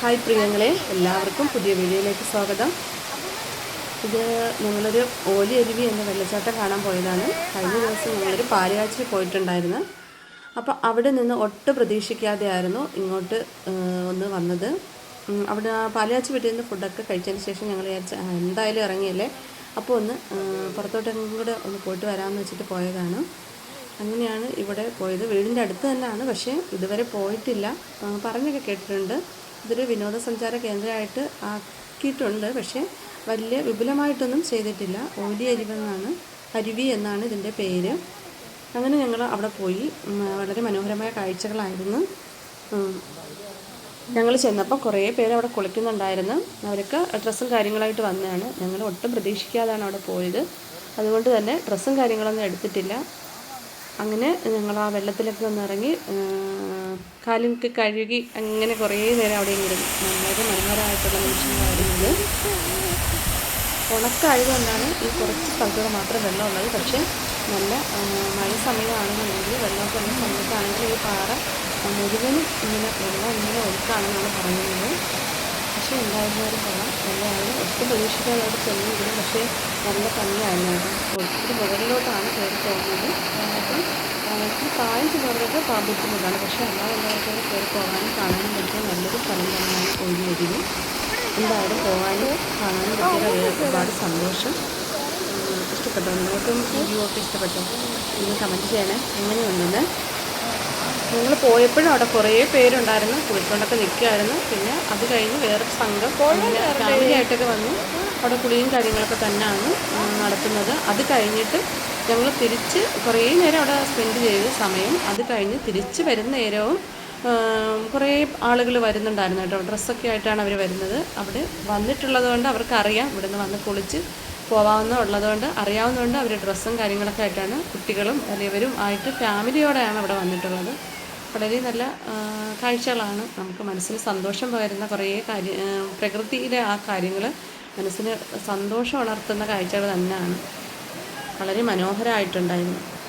Hi പ്രിയങ്ങളെ എല്ലാവർക്കും പുതിയ വീഡിയോയിലേക്ക് സ്വാഗതം. ഇത് ഞങ്ങളൊരു ഓലി അരുവി എന്ന വെള്ളച്ചാട്ടം കാണാൻ പോയതാണ്. കഴിഞ്ഞ ദിവസം ഞങ്ങളൊരു പാലുകാച്ചിൽ പോയിട്ടുണ്ടായിരുന്നു. അപ്പോൾ അവിടെ നിന്ന് ഒട്ടും പ്രതീക്ഷിക്കാതെ ആയിരുന്നു ഇങ്ങോട്ട് ഒന്ന് വന്നത്. അവിടെ ആ പാലുകാച്ചി വീട്ടിൽ നിന്ന് ഫുഡൊക്കെ കഴിച്ചതിന് ശേഷം ഞങ്ങൾ വിചാരിച്ച എന്തായാലും ഇറങ്ങിയല്ലേ? അപ്പോൾ ഒന്ന് പുറത്തോട്ടും കൂടെ ഒന്ന് പോയിട്ട് വരാമെന്ന് വെച്ചിട്ട് പോയതാണ്. അങ്ങനെയാണ് ഇവിടെ പോയത്. വീടിന്റെ അടുത്ത് തന്നെയാണ് പക്ഷേ ഇതുവരെ പോയിട്ടില്ല. പറഞ്ഞൊക്കെ കേട്ടിട്ടുണ്ട്. ഇതൊരു വിനോദസഞ്ചാര കേന്ദ്രമായിട്ട് ആക്കിയിട്ടുണ്ട്. പക്ഷേ വലിയ വിപുലമായിട്ടൊന്നും ചെയ്തിട്ടില്ല. ഓലി അരുവെന്നാണ് അരുവി എന്നാണ് ഇതിന്റെ പേര്. അങ്ങനെ ഞങ്ങൾ അവിടെ പോയി. വളരെ മനോഹരമായ കാഴ്ചകളായിരുന്നു. ഞങ്ങൾ ചെന്നപ്പോൾ കുറേ പേര് അവിടെ കുളിക്കുന്നുണ്ടായിരുന്നു. അവർക്ക് ഡ്രസ്സും കാര്യങ്ങളായിട്ട് വന്നതാണ്. ഞങ്ങൾ ഒട്ടും പ്രതീക്ഷിക്കാതാണ് അവിടെ പോയത്. അതുകൊണ്ട് തന്നെ ഡ്രസ്സും കാര്യങ്ങളൊന്നും എടുത്തിട്ടില്ല. അങ്ങനെ ഞങ്ങൾ ആ വെള്ളത്തിലൊക്കെ ഒന്ന് ഇറങ്ങി കാലും കഴുകി അങ്ങനെ കുറേ നേരം അവിടെ ഇരുന്നു വളരെ മനോഹരമായിട്ടുള്ള നിമിഷങ്ങളായിരുന്നത് ഉണക്കായതുകൊണ്ടാണ് ഈ കുറച്ച് സ്ഥലത്തൂടെ മാത്രം വെള്ളമുള്ളത്. പക്ഷേ നല്ല മഴ സമയമാണെന്നുണ്ടെങ്കിൽ വെള്ളമൊക്കെ ഉള്ള സമയത്താണെങ്കിൽ ഈ പാറ മുഴുവനും ഇങ്ങനെ വെള്ളം ഇങ്ങനെ ഒഴുക്കാണെന്നാണ് പറയുന്നത്. പക്ഷേ എന്തായിരുന്നാലും കൊള്ളാം നല്ലതാണ് ഒട്ടും പ്രതീക്ഷിക്കാതെ അവിടെ ചെന്നിരുന്നു. പക്ഷേ നല്ല ഭംഗിയായിരുന്നു കേട്ടോ ഒത്തിരി മുകളിലോട്ടാണ് കയറി പോകുന്നത്. അപ്പം ഒത്തിരി പ്രായം ചെന്നവർക്ക് ബുദ്ധിമുട്ടാണ് പക്ഷേ അല്ലാതെ എല്ലാവർക്കും കയറി പോകാനും കാണാനും പറ്റിയ നല്ലൊരു സ്ഥലം തന്നെയാണ് ഒഴി വരിക എന്തായാലും പോകാനും കാണാനും പറ്റിയ ഒരുപാട് സന്തോഷം. ഇഷ്ടപ്പെട്ടോ? നിങ്ങൾക്കും വീഡിയോ ഒക്കെ ഇഷ്ടപ്പെട്ടോ? നിങ്ങൾ കമന്റ് ചെയ്യണേ. എങ്ങനെയുണ്ടെന്ന് ഞങ്ങൾ പോയപ്പോഴും അവിടെ കുറേ പേരുണ്ടായിരുന്നു. കുളിക്കൊണ്ടൊക്കെ നിൽക്കുകയായിരുന്നു പിന്നെ അത് കഴിഞ്ഞ് വേറെ സംഘം ഫാമിലിയായിട്ടൊക്കെ വന്നു. അവിടെ കുളിയും കാര്യങ്ങളൊക്കെ തന്നെയാണ് നടത്തുന്നത് അത് കഴിഞ്ഞിട്ട് ഞങ്ങൾ തിരിച്ച് കുറേ നേരം അവിടെ സ്പെൻഡ് ചെയ്ത സമയം അത് കഴിഞ്ഞ് തിരിച്ച് വരുന്ന നേരവും കുറേ ആളുകൾ വരുന്നുണ്ടായിരുന്നു കേട്ടോ. ഡ്രസ്സൊക്കെ ആയിട്ടാണ് അവർ വരുന്നത്. അവിടെ വന്നിട്ടുള്ളത് കൊണ്ട് അവർക്കറിയാം. ഇവിടുന്ന് വന്ന് കുളിച്ച് പോവാവുന്ന ഉള്ളതുകൊണ്ട് അറിയാവുന്നതുകൊണ്ട് അവർ ഡ്രസ്സും കാര്യങ്ങളൊക്കെ ആയിട്ടാണ് കുട്ടികളും വലിയവരും ആയിട്ട് ഫാമിലിയോടെയാണ് അവിടെ വന്നിട്ടുള്ളത്. വളരെ നല്ല കാഴ്ചകളാണ്. നമുക്ക് മനസ്സിന് സന്തോഷം പകരുന്ന കുറേ കാര്യ പ്രകൃതിയിലെ ആ കാര്യങ്ങൾ മനസ്സിന് സന്തോഷം ഉണർത്തുന്ന കാഴ്ചകൾ തന്നെയാണ്. വളരെ മനോഹരമായിട്ടുണ്ടായിരുന്നു.